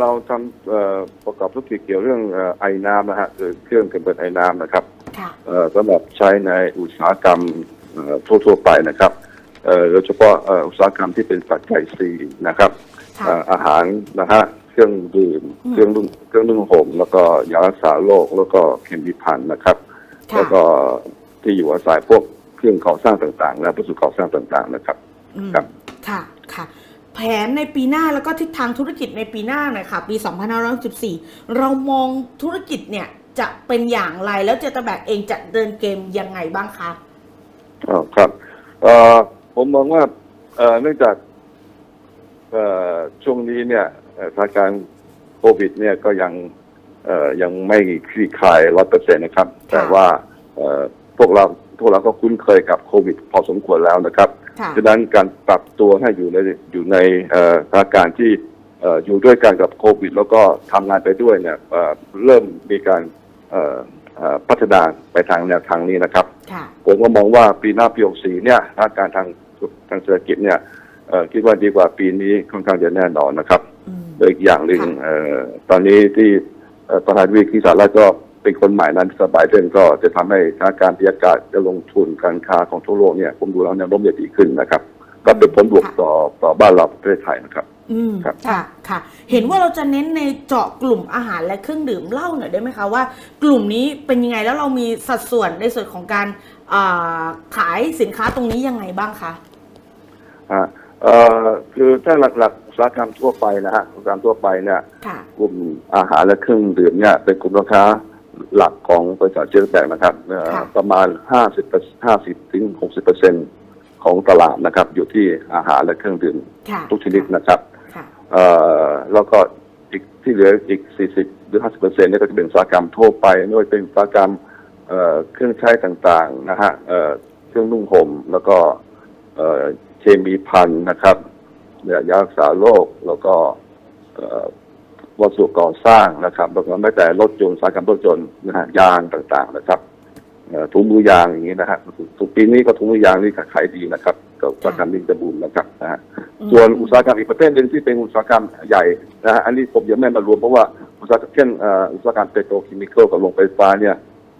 เราทำเอ่อประกอบธุรกิจเกี่ยวเรื่องเอ่อไอ้น้ำนะฮะคือเครื่องกำเนิดไอ้น้ำนะครับค่ะเอ่อสำหรับใช้ในอุตสาหกรรมเอ่อทั่วๆไปนะครับเอ่อโดยเฉพาะเอ่ออุตสาหกรรมที่เป็นปัจจัยสี่นะครับค่ะเอ่ออาหารนะฮะเครื่องดื่มอืมเครื่องนุ่งเครื่องนุ่งห่มแล้วก็ยารักษาโรคแล้วก็เคมีภัณฑ์นะครับค่ะแล้วก็ที่อยู่อาศัยพวกเครื่องก่อสร้างต่างๆ และวัสดุก่อสร้างต่างๆนะครับอืมครับค่ะค่ะ แผนในปีหน้าแล้วก็ทิศทางธุรกิจในปีหน้าหน่อยค่ะ ปี 2564เรามองธุรกิจเนี่ยจะเป็นอย่างไรแล้วเจตแบกเองจะเดินเกมยังไงบ้างคะอ๋อครับเอ่อผมมองว่าเอ่อเนื่องจากเอ่อช่วงนี้เนี่ยเอ่อสถานการณ์โควิด เนี่ยก็ยังเอ่อยังไม่คลี่คลายร้อยเปอร์เซ็นนะครับ แต่ว่าเอ่อ พวกเราพวกเราก็คุ้นเคยกับโควิด พอสมควรแล้วนะครับค่ะฉะนั้นการปรับตัวให้อยู่ในอยู่ในเอ่อสถานการณ์ที่เอ่ออยู่ด้วยกันกับโควิด แล้วก็ทำงานไปด้วยเนี่ยเอ่อเริ่มมีการเอ่อเอ่อพัฒนาไปทางแนวทางนี้นะครับค่ะผมก็มองว่าปีหน้าปี64เนี่ยสถานการณ์ทางทางเศรษฐกิจเนี่ยเอ่อคิดว่าดีกว่าปีนี้ค่อนข้างจะแน่นอนนะครับอืมโดยอีกอย่างหนึ่งค่ะเอ่อตอนนี้ที่เอ่อประธานวิกิสาระก็ เป็นคนใหม่นั้นสบายเรื่องก็จะทำให้สถานการณ์บรรยากาศจะลงทุนการค้าของทั่วโลกเนี่ยผมดูแล้วแนวโน้มจะดีขึ้นนะครับ ก็เป็นผลบวกต่อต่อบ้านเราประเทศไทยนะครับ อืมครับค่ะค่ะ เห็นว่าเราจะเน้นในเจาะกลุ่มอาหารและเครื่องดื่มเล่าหน่อยได้ไหมคะว่า กลุ่มนี้เป็นยังไงแล้วเรามีสัดส่วนในส่วนของการอ่าขายสินค้าตรงนี้ยังไงบ้างคะอ่าเอ่อคือถ้าหลักๆอุตสาหกรรมทั่วไปนะฮะอุตสาหกรรมทั่วไปเนี่ยค่ะกลุ่มอาหารและเครื่องดื่มเนี่ยเป็นกลุ่มลูกค้า หลักของบริษัทเจสแบงนะครับเอ่อค่ะประมาณ 50 50ถึง60เปอร์เซ็นของตลาดนะครับ อยู่ที่อาหารและเครื่องดื่มค่ะทุกชนิดนะครับค่ะเอ่อแล้วก็อีกที่เหลืออีก 40 หรือ 50เปอร์เซ็นนี่ยก็จะเป็นอุตสาหกรรมทั่วไปไม่ว่าเป็นอุตสาหกรรมเอ่อเครื่องใช้ต่างๆนะฮะเอ่อเครื่องนุ่งห่มแล้วก็เอ่อเคมีภัณฑ์นะครับเนี่ยยารักษาโรคแล้วก็เอ่อ วัสดุก่อสร้างนะครับแล้วก็ไม่แต่รถยนต์อุตสาหกรรมรถยนต์นะฮะยางต่างๆนะครับเอ่อถุงมือยางอย่างนี้นะฮะทุกปีนี้ก็ถุงมือยางนี่ก็ขายดีนะครับก็อุตสาหกรรมนี้จะบูมนะครับนะฮะส่วนอุตสาหกรรมอีกประเภทหนึ่งที่เป็นอุตสาหกรรมใหญ่นะฮะอันนี้ผมยังไม่มารวมเพราะว่าอุตสาหกรรมเช่นเอ่ออุตสาหกรรมเปโตรเคมีคอลกับโรงไฟฟ้าเนี่ย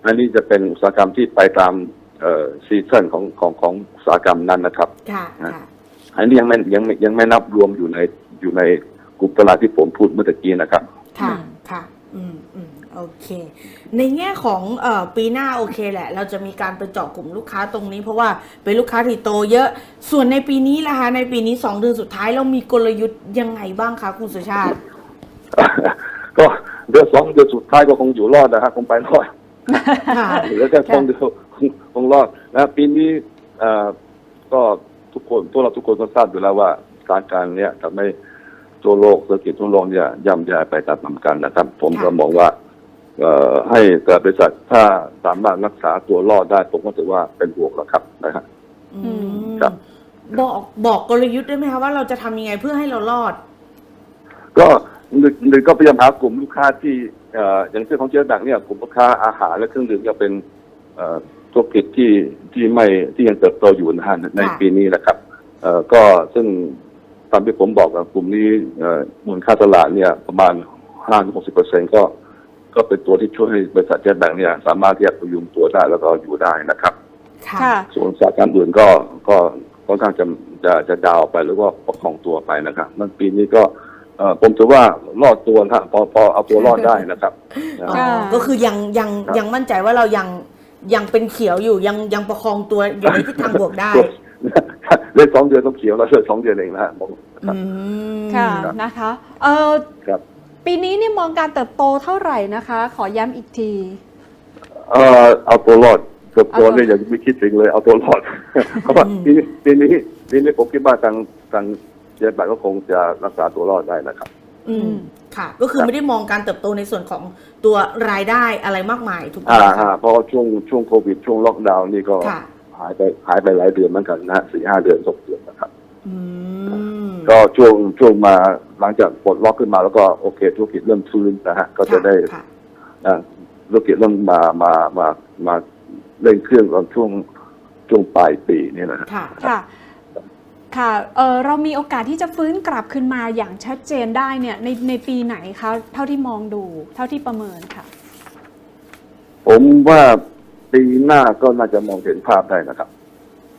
อันนี้จะเป็นอุตสาหกรรมที่ไปตามเอ่อซีซันของของของอุตสาหกรรมนั้นนะครับค่ะค่ะอันนี้ยังไม่ยังไม่ยังไม่นับรวมอยู่ในอยู่ในก ลุ่มตลาดที่ผมพูดเมื่อตะกี้นะครับ ค่ะ ค่ะ อืมอืมโอเค ในแง่ของเอ่อปีหน้าโอเคแหละ เราจะมีการไปเจาะกลุ่มลูกค้าตรงนี้ เพราะว่าเป็นลูกค้าที่โตเยอะ ส่วนในปีนี้ล่ะคะในปีนี้สองเดือนสุดท้ายเรามีกลยุทธ์ยังไงบ้างคะคุณสุชาติ ก็เดือนสองเดือนสุดท้ายก็คงอยู่รอดนะฮะคงไปรอดค่ะเหลือแค่คงเดียวคงคงรอดนะปีนี้เอ่อก็ทุกคนพวกเราทุกคนก็ทราบอยู่แล้วว่าสถานการณ์เนี้ยทำให้ ทั่วโลกเศรษฐกิจทั่วโลกเนี่ยย่ำแย่ไปตามๆกันนะครับ ผมก็ค่ะมองว่าเอ่อให้แต่บริษัทถ้าสามารถรักษาตัวรอดได้ผมก็ถือว่าเป็นบวกแล้วครับนะครับอืมครับ บอกบอกกลยุทธ์ได้ไหมคะว่าเราจะทำยังไงเพื่อให้เรารอด ก็หนึ่งหนึ่งก็พยายามหากลุ่มลูกค้าที่เอ่ออย่างเช่นของเจ๊ดังเนี่ยกลุ่มลูกค้าอาหารและเครื่องดื่มจะเป็นเอ่อธุรกิจที่ที่ไม่ที่ยังเติบโตอยู่นะฮะในค่ะ ปีนี้นะครับเอ่อก็ซึ่ง ตามที่ผมบอกกับกลุ่มนี้เอ่อมูลค่าตลาดเนี่ยประมาณห้าถึงหกสิบเปอร์เซ็นก็ ก็เป็นตัวที่ช่วยให้บริษัทเจ๊ดังเนี่ย สามารถที่จะพยุงตัวได้แล้วก็อยู่ได้นะครับ ค่ะค่ะส่วนอุตสาหกรรมอื่นก็ก็ค่อนข้างจะจะจะดาวไปหรือว่าประคองตัวไปนะครับนั่นปีนี้ก็เอ่อผมถือว่ารอดตัวนะฮะพอพอเอาตัวรอดได้นะครับนะอ๋อค่ะก็คือยังยังครับยังมั่นใจว่าเรายังยังเป็นเขียวอยู่ยังยังประคองตัวอยู่ในทิศทางบวกได้ เล่นสองเดือนต้องเขียวแล้วเล่นสองเดือนเองนะฮะผม ครัอืบ มค่ะครับ นะคะเออครับปีนี้เนี่ยมองการเติบโตเท่าไหร่นะคะ ขอย้ำอีกที เอ่อเอาตัวรอดเกือบตัวเอาตัวเนี่ยอย่าไม่คิดถึงเลยเอาตัวรอดเพราะว่าปีนี้ปีนี้ปีนี้ผมคิดว่าทางทางเจ๊บัตก็คงจะรักษาตัวรอดได้นะครับ อืมค่ะ ก็คือไม่ได้มองการเติบโตในส่วนของตัวรายได้อะไรมากมายถูกไหมอ่าคะอ่าเพราะว่าช่วงช่วงโควิดช่วงล็อกดาวน์นี่ก็ค่ะ หายไปหายไปหลายเดือนเหมือนกันนะฮะสี่ห้าเดือนหกเดือนนะครับอืม ก็ช่วงช่วงมาหลังจากปลดล็อกขึ้นมาแล้วก็โอเค ธุรกิจเริ่มฟื้นนะฮะ ก็จะได้ค่ะอ่าธุรกิจเริ่มมามามามาเร่งเครื่องตอนช่วงช่วงปลายปีนี่นะฮะค่ะค่ะค่ะเอ่อเรามีโอกาสที่จะฟื้นกลับขึ้นมาอย่างชัดเจนได้เนี่ย ในในปีไหนคะเท่าที่มองดู เท่าที่ประเมินค่ะ ผมว่าปีหน้าก็น่าจะมองเห็นภาพได้นะครับ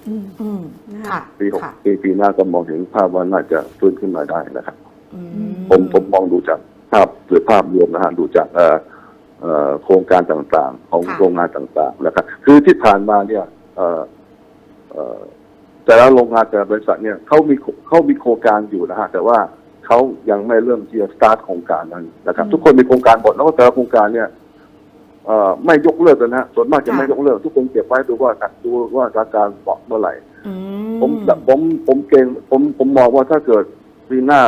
อืมอืมนะคะค่ะปีหกค่ะปีปีหน้าก็มองเห็นภาพว่าน่าจะฟื้นขึ้นมาได้นะครับ อืผมผมมองดูจากภาพหรือภาพรวมนะฮะดูจากเอ่อเอ่อโครงการต่างๆ ของค่ะโรงงานต่างๆนะครับ คือที่ผ่านมาเนี่ยเอ่อเอ่อแต่ละโรงงานแต่ละบริษัทเนี่ยเขามีเขามีโครงการอยู่นะฮะแต่ว่าเขายังไม่เริ่มที่จะสตาร์ทโครงการนั้นนะครับ ทุกคนมีโครงการหมดแล้วก็แต่ละโครงการเนี่ยเอ่อ ไม่ยกเลิกกันนะฮะส่วนมากจะไม่ยกเลิก ทุกคนเก็บไว้ดูว่าดูว่าสถานการณ์เหมาะเมื่อไหร่อืผมผมผมเก่งผมผมมองว่าถ้าเกิดปีหน้า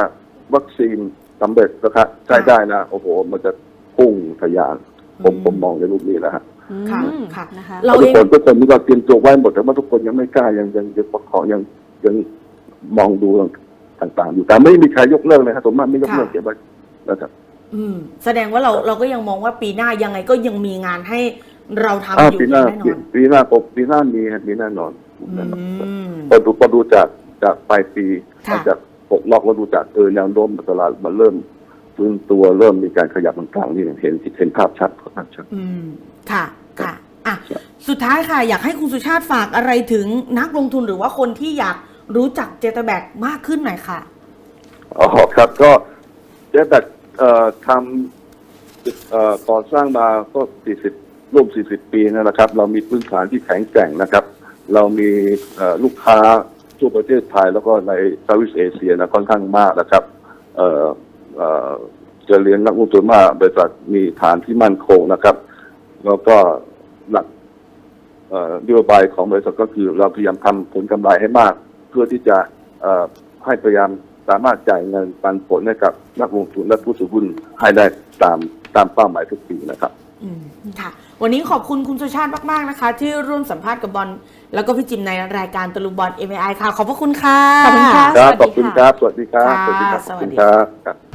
วัคซีนสำเร็จนะครับใช้ได้นะโอ้โห มันจะพุ่งทะยาน ผมผมมองในรูปนี้นะฮะค่ะอืมค่ะนะคะเราทุเอกงคนทุกคนนี่ก็เตรียมตัวไว้หมดแต่ว่าทุกคนยังไม่กล้ายังยังยังประคองยังยังมองดูต่างๆ อยู่แต่ไม่มีใครยกเลิกเลยครับผมว่าไม่ยกเลิกค่ะเก็บไว้นะครับ อืมแสดงว่าเราเราก็ยังมองว่าปีหน้ายังไงก็ยังมีงานให้เราทำอ่าอยู่ปีหน้าแน่นปีอน ปีหน้าผมปีหน้ามีฮะมีแน่นอนอืแน่นอนมพอดูพอดูจากจากปลายปีค่ะ จากปกล็อกแล้วดูจากเออแนวโน้มตลาดมันเริ่มฟื้นตัวเริ่มมีการขยับต่างๆนี่เห็นเห็นภาพชัดภาพชัด อืม ค่ะ ค่ะ อะ ครับ สุดท้ายค่ะ อยากให้คุณสุชาติฝากอะไรถึงนักลงทุนหรือว่าคนที่อยากรู้จักเจตแบกมากขึ้นหน่อยค่ะ อ๋อครับก็เจ๊แบบ เอ่อทำเอ่อก่อสร้างมาก็40ร่วม40ปีนะครับ เรามีพื้นฐานที่แข็งแกร่งนะครับ เรามีเอ่อลูกค้าทั่วประเทศไทยแล้วก็ในเซาท์อีสเอเชียนะค่อนข้างมากนะครับ เอ่อเอ่อจะเรียนนักลงทุนว่าบริษัทมีฐานที่มั่นคงนะครับ แล้วก็หลักนโยบายของบริษัทก็คือเราพยายามทำผลกำไรให้มาก เพื่อที่จะให้พยายาม สามารถจ่ายเงินปันผลให้กับนักลงทุนและผู้ถือหุ้นให้ได้ตามตามเป้าหมายทุกปีนะครับอืมค่ะ วันนี้ขอบคุณคุณสุชาติมาก ๆ นะคะ ที่ร่วมสัมภาษณ์กับบอลแล้วก็พี่จิมในรายการตะลุมบอล MI ค่ะ ขอบพระคุณค่ะ ขอบคุณค่ะ ครับสวัสดีขอบคุณค่ะครับ สวัสดีครับค่ะสวัสดีครับสขอบวัสคุณดีครับครับ